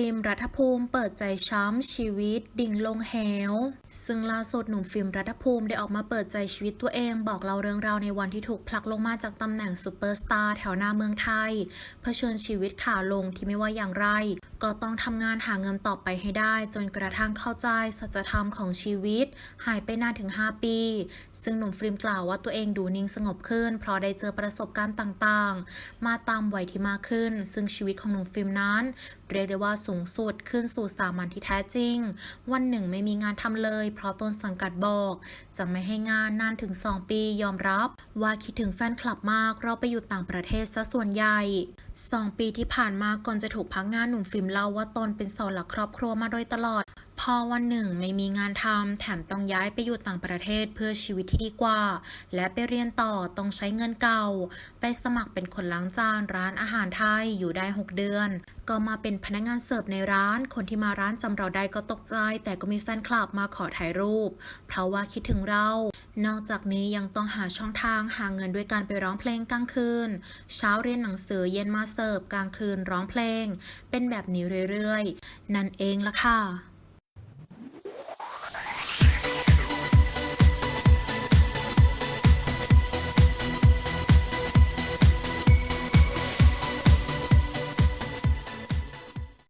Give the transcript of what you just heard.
ฟิล์มรัฐภูมิเปิดใจช้ำชีวิต ดิ่งลงเหว ซึ่งล่าสุดหนุ่มฟิล์มรัฐภูมิได้ออกมาเปิดใจชีวิตตัวเองบอกเล่าเรื่องราวในวันที่ถูกผลักลงมาจากตำแหน่งซูเปอร์สตาร์แถวหน้าเมืองไทย เผชิญชีวิตขาลงที่ไม่ว่าอย่างไร ก็ต้องทำงานหาเงินต่อไปให้ได้ จนกระทั่งเข้าใจสัจธรรมของชีวิต หายไปนานถึง 5 ปี ซึ่งหนุ่มฟิล์มกล่าวว่าตัวเองดูนิ่งสงบขึ้น เพราะได้เจอประสบการณ์ต่างๆ มาตามวัยที่มากขึ้น ซึ่งชีวิตของหนุ่มฟิล์มนั้นเรียกได้ว่าสูงสุดขึ้นสู่สามัญที่แท้จริง วันหนึ่งไม่มีงานทำเลย เพราะต้นสังกัดบอก จะไม่ให้งานนานถึง 2 ปียอมรับ ว่าคิดถึงแฟนคลับมากเราไปอยู่ต่างประเทศซะส่วนใหญ่ 2 ปีที่ผ่านมาก่อนจะถูกพักงานหนุ่มฟิล์มเล่าว่าตนเป็นเสาหลักครอบครัวมาโดยตลอดพอวันหนึ่งไม่มีงานทำแถมต้องย้ายไปอยู่ต่างประเทศเพื่อชีวิตที่ดีกว่า และไปเรียนต่อต้องใช้เงินเก่า ไปสมัครเป็นคนล้างจานร้านอาหารไทยอยู่ได้ 6 เดือน ก็มาเป็นพนักงานเสิร์ฟในร้าน คนที่มาร้านจำเราได้ก็ตกใจ แต่ก็มีแฟนคลับมาขอถ่ายรูป เพราะว่าคิดถึงเรา นอกจากนี้ยังต้องหาช่องทางหาเงินด้วยการไปร้องเพลงกลางคืน เช้าเรียนหนังสือเย็นมาเสิร์ฟกลางคืนร้องเพลง เป็นแบบนี้เรื่อยๆ นั่นเองละค่ะ